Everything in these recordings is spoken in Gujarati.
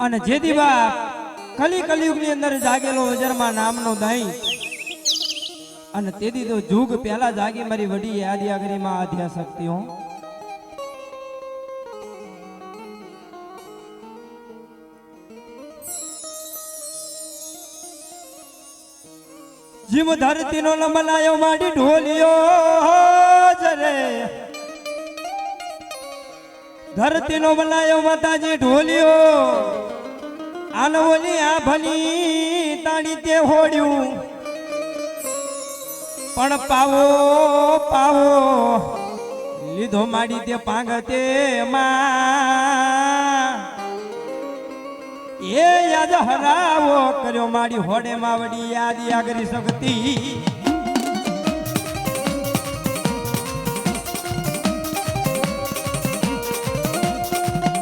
અને જેથી બાપ કલી કલિયુગની અંદર જાગેલો વજરમાં નામનો દહીં અને તેથી તો જુગ પહેલા જાગી મારી વડી યાદ આગરીમાં આધ્યા શક્તિઓ જીમ ધરતીનો લંબલાયો માડી ઢોલિયો જરે ધરતીનો બલાયો માતાજી ઢોલિયો. આનવલી આ ભલી તાળી તે હોડ્યું. પણ પાવો પાવો, લીધો માડી તે પાંગતે એ યાદ હરાવો કર્યો માડી હોડે માવડી યાદ આગરી શક્તિ.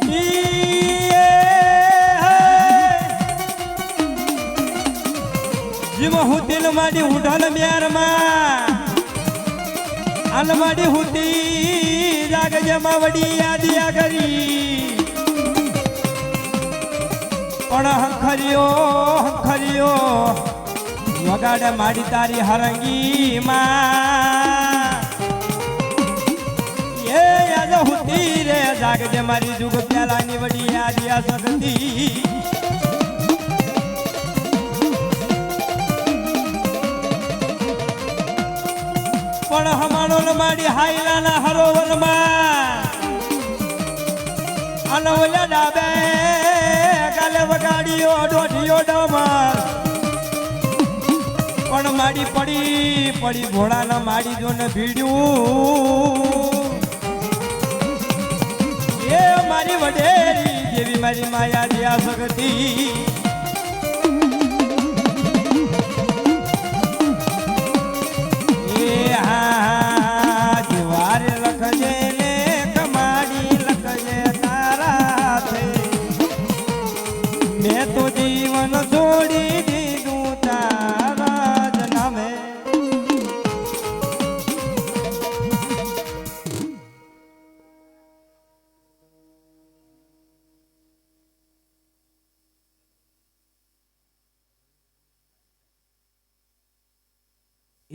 જીવ હું દિલ માડી ઉઢલ બ્યારમાં અલમાડી હુતી જાગજે માવડી યાદિયા કરી પણ હંખરીઓ હંખરીઓ, વગાડે માડી તારી હરંગી માં એ યાદ હુતી રે, જાગજે મારી જુગ પ્યાલાની વડી યાદિયા સગતી. પણ હમાણો માડી હાઈલાના હરોવરમાં અને ઓલા ડાબે કાલે વગાડીઓ દોઢિયો ડમર. પણ માડી પડી પડી ભોળાના માડી જોને ભીડ્યું. એ મારી વડેરી જેવી મારી માયા જ્યાં સગતી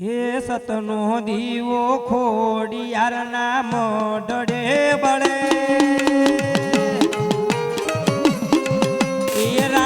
એ સતનો દીવો ખોડિયારના નામ ડડે બળે. એ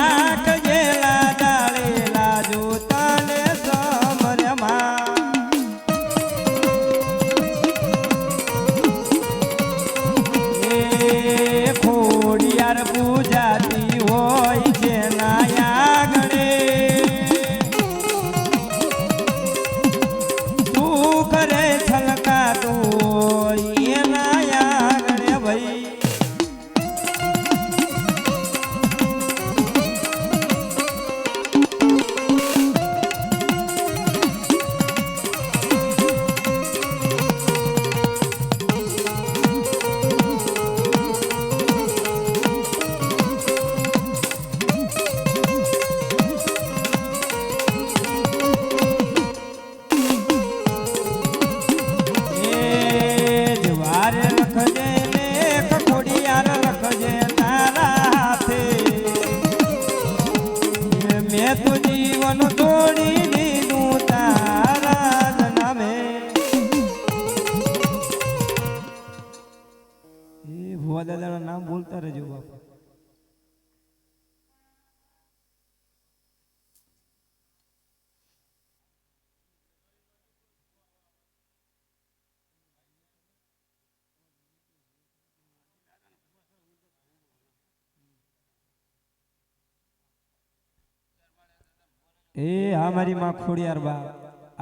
એ હા મારી માં ખોડિયાર બા.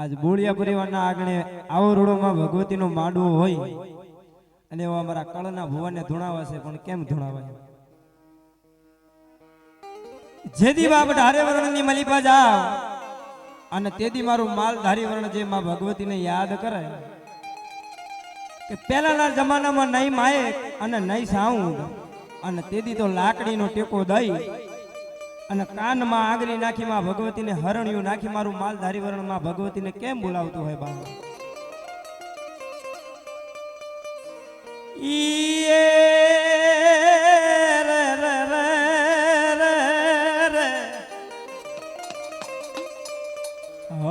આજ બોળિયા પરિવારના આગણે આવો રોડોમાં ભગવતીનો માંડવો હોય. અને એવા અમારા કળના ભુવનને ધૂણાવે છે, પણ કેમ ધૂણાવાય જેદી બાપ ધારે વર્ણની મલિપા જાવ, અને તેદી મારું માલ ધારી વર્ણ જે માં ભગવતીને યાદ કરે કે પહેલાના જમાનામાં નહીં માયક અને નહીં સાઉન્ડ અને તેદી તો લાકડીનો ટેકો દઈ અને કાનમાં આગરી નાખી માં ભગવતીને હરણિયું નાખી મારું માલધારી વરણમાં ભગવતીને કેમ બોલાવતું હોય બાબા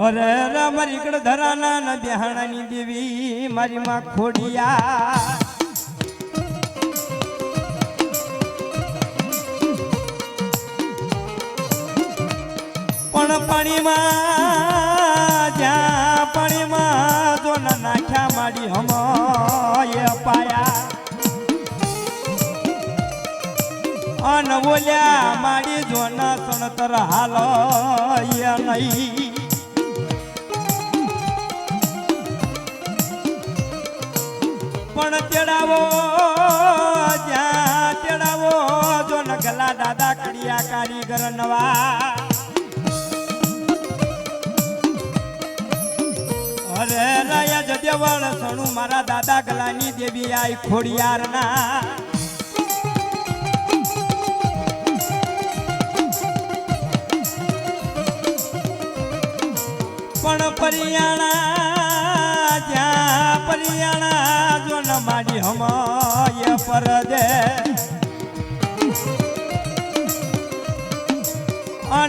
અરે રે મારી ધરાના ના બિહાણાની દેવી મારી માં ખોડિયા. પાણીમાં, જ્યાં પાણીમાં જો નાખ્યા માડી હમય પાયા અન બોલ્યા માડી જો ન સણતર હાલ નહીં. પણ તેડાવો, જ્યાં તેડાવો, જો નગલા ગલા દાદા કડિયા કારીગર નવા અરે રાયા દેવળ સણું મારા દાદા ગલાની દેવી આઈ ખોડિયારના. પણ પરિયાણા, જ્યાં પરિયાણા જો ન માડી હમય પર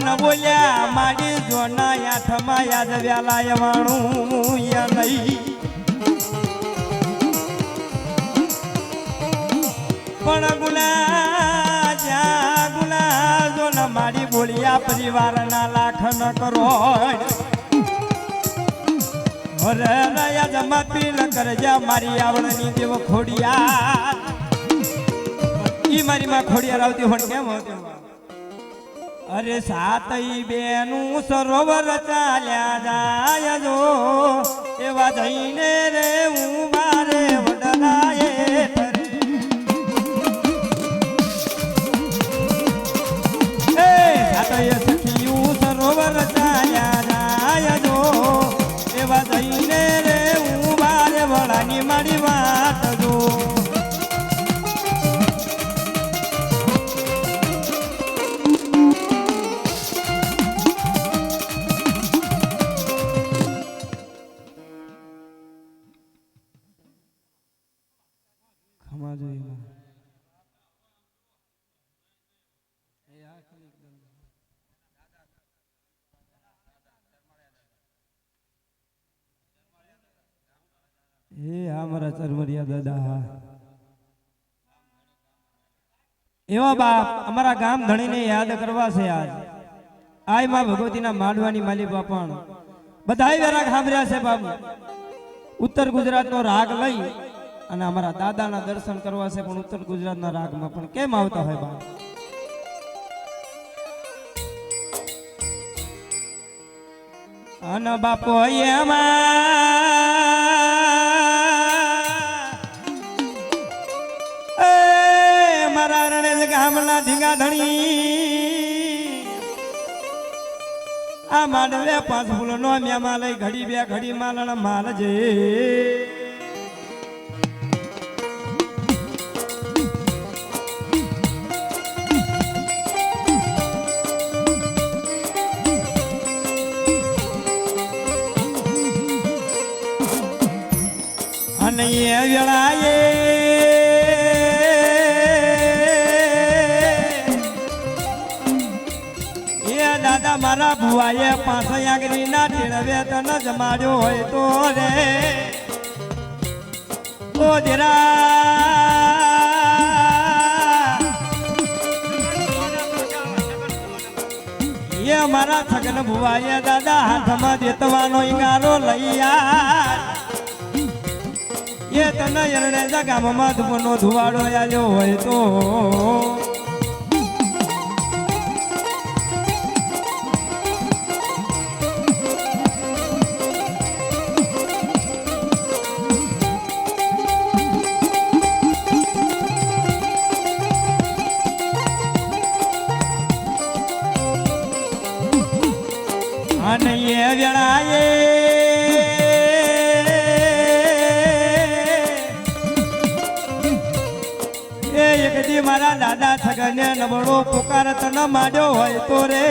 અન બોલ્યા માડી જો ના આઠમાં યાદ વ્યાલા વાણું યા નહીં પણ ગુના જ્યાં ગુના, જો ન પરિવારના લાખ ન કરો. અરે રયા જમા પીલ કરજા મારી આવડની દેવ ખોડિયા. ઈ મારી માં ખોડિયા આવતી હોય કેમ આવતી અરે સાતઈ બેનું સરોવર ચાલ્યા જાય જો. એવા જઈને રે હું એ અમારા મારા ચરમરિયા દાદા. એવા બાપ અમારા ગામ ધણીને યાદ કરવા છે આજ. આયમાં ભગવતીના માંડવાની માલિકા પણ. બધાય વેરાગ સાંભળ્યા છે બાપુ. ઉત્તર ગુજરાતનો રાગ લઈ અને અમારા દાદાના દર્શન કરવા છે પણ ઉત્તર ગુજરાતના રાગમાં પણ કેમ આવતા હોય બાપ? અન બાપો એમાં મારા રણેજ ગામના ધીંગા ધણી. આ માંડવે પાંચ ફૂલ નો મ્યામાં લઈ ઘડી બે ઘડી માલણ માલ દાદા મારા ભુવાએ પાસે આંગળી ના ટેળવે તન જમાડ્યો હોય તો રે. ઓ એ મારા છગન ભુવાએ દાદા હાથમાં દેતવાનો ઈંગારો લઈ એ તને એરણે ગામમાં મધુનો ધુવાડો આવ્યો હોય તો. જબડો પુકાર તને માડ્યો હોય તો રે.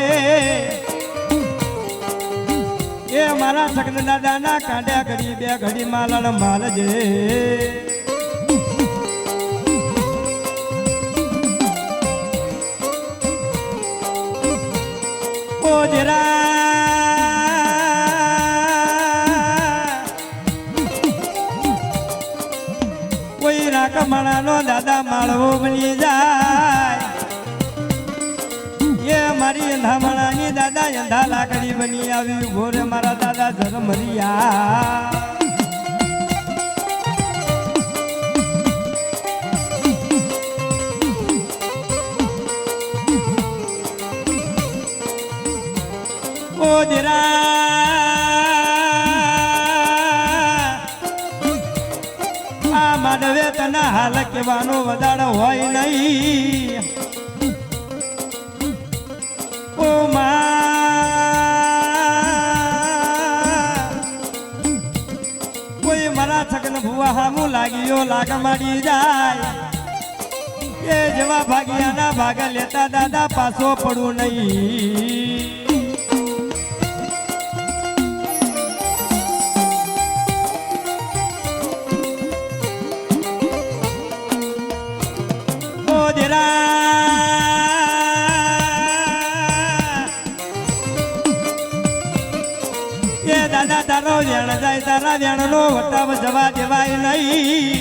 એ મારા સગન દાદાના કાંડ્યા ઘડી બે ઘડી માલણ માલજે ઓ કોઈ રાખ મણાનો દાદા માળવો બની અંધા લાકડી બની આવી ભોરે મારા દાદા ધર્મરિયા ઓ દીરા. આ માનવે તને હાલ કહેવાનો વધારો હોય નહીં. છગન હામું લાગ્યો લાગ મળી જાય. એ જેવા ભાગ્યાના ભાગ લેતા દાદા પાછો પડવું નહીં. જાય તારા વેણનો વટાવ જવા દેવાય નહીં.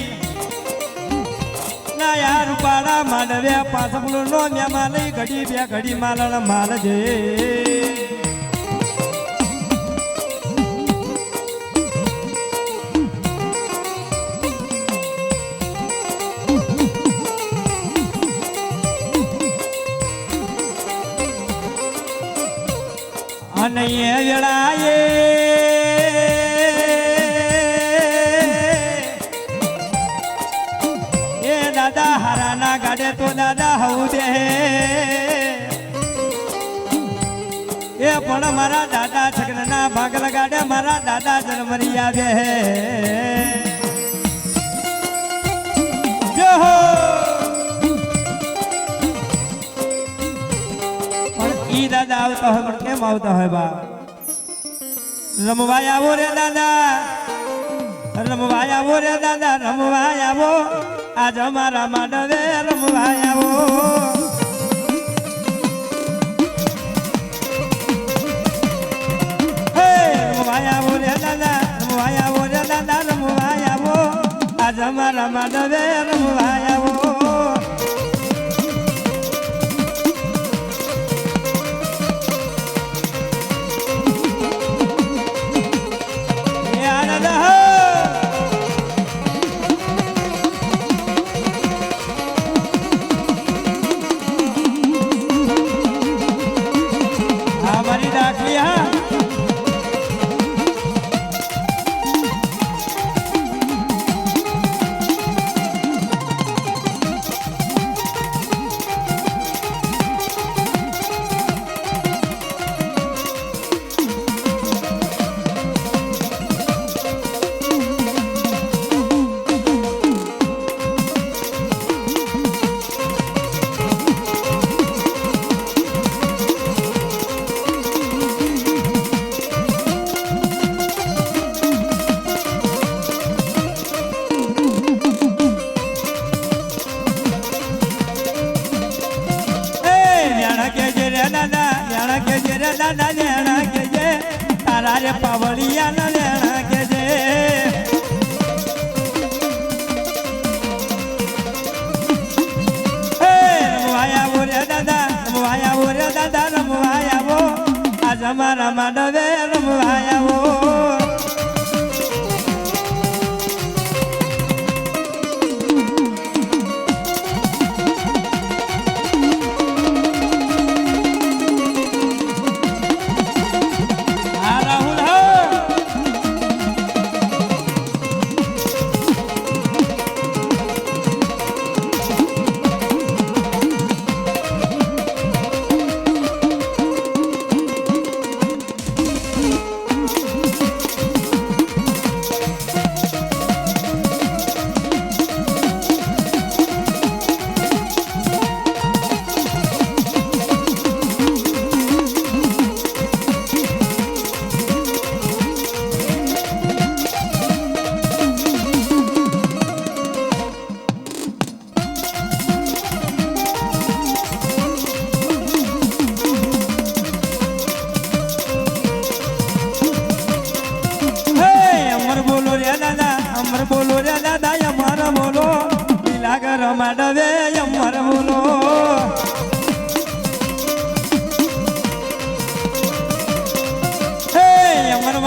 ના યાર પાડા માંડવે પાછળ નો મ્યામાં લઈ ઘડી બે ઘડી માલણ મારજે અને એ વેળાએ હવું એ પણ મારા દાદા છગનના ભાગ લગાડે, મારા દાદા જન્મરી આવે. પણ ઈ દાદા આવતા હોય, પણ કેમ આવતા હોય બા? રમવાય આવો રે દાદા. રમવાય આવો રે દાદા, રમવાય આવો. આજ અમારા માંડવે રમવાય આવો. આજ અમારા માંડવે રમવાય આવો. તારા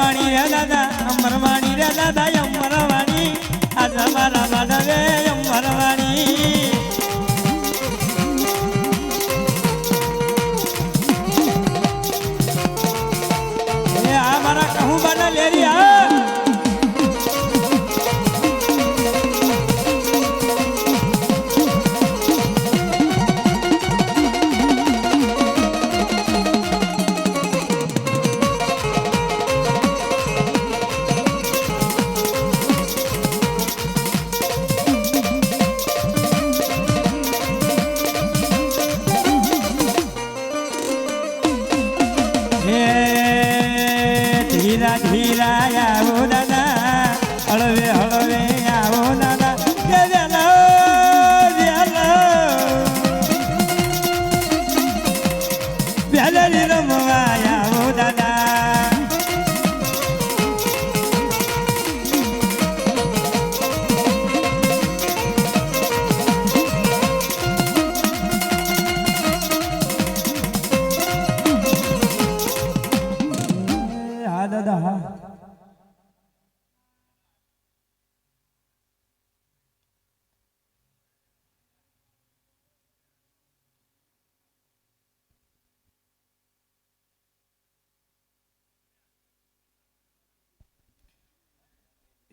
અમરવાણી રે દાદા અમરવાણી રે દાદા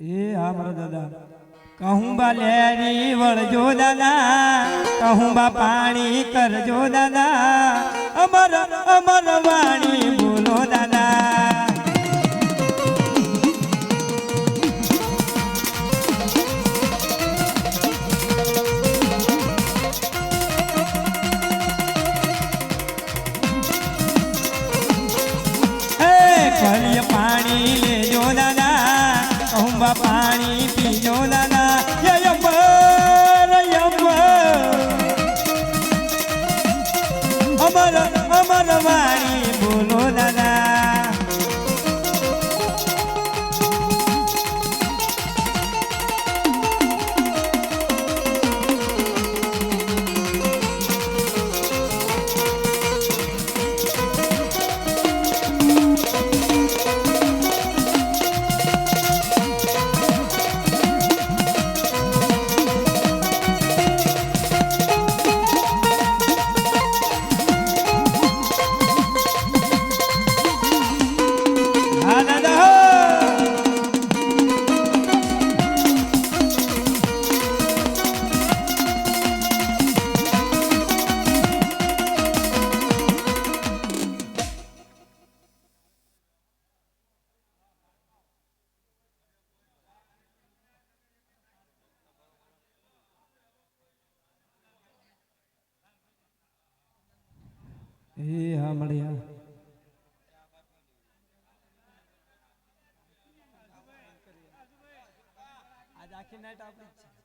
એ હા મારા દાદા. કહુંબા લેરી વળજો દાદા, કહુંબા પાણી કરજો દાદા. અમર અમર વાણી એ મળ્યા આખી નાઈટ આપણી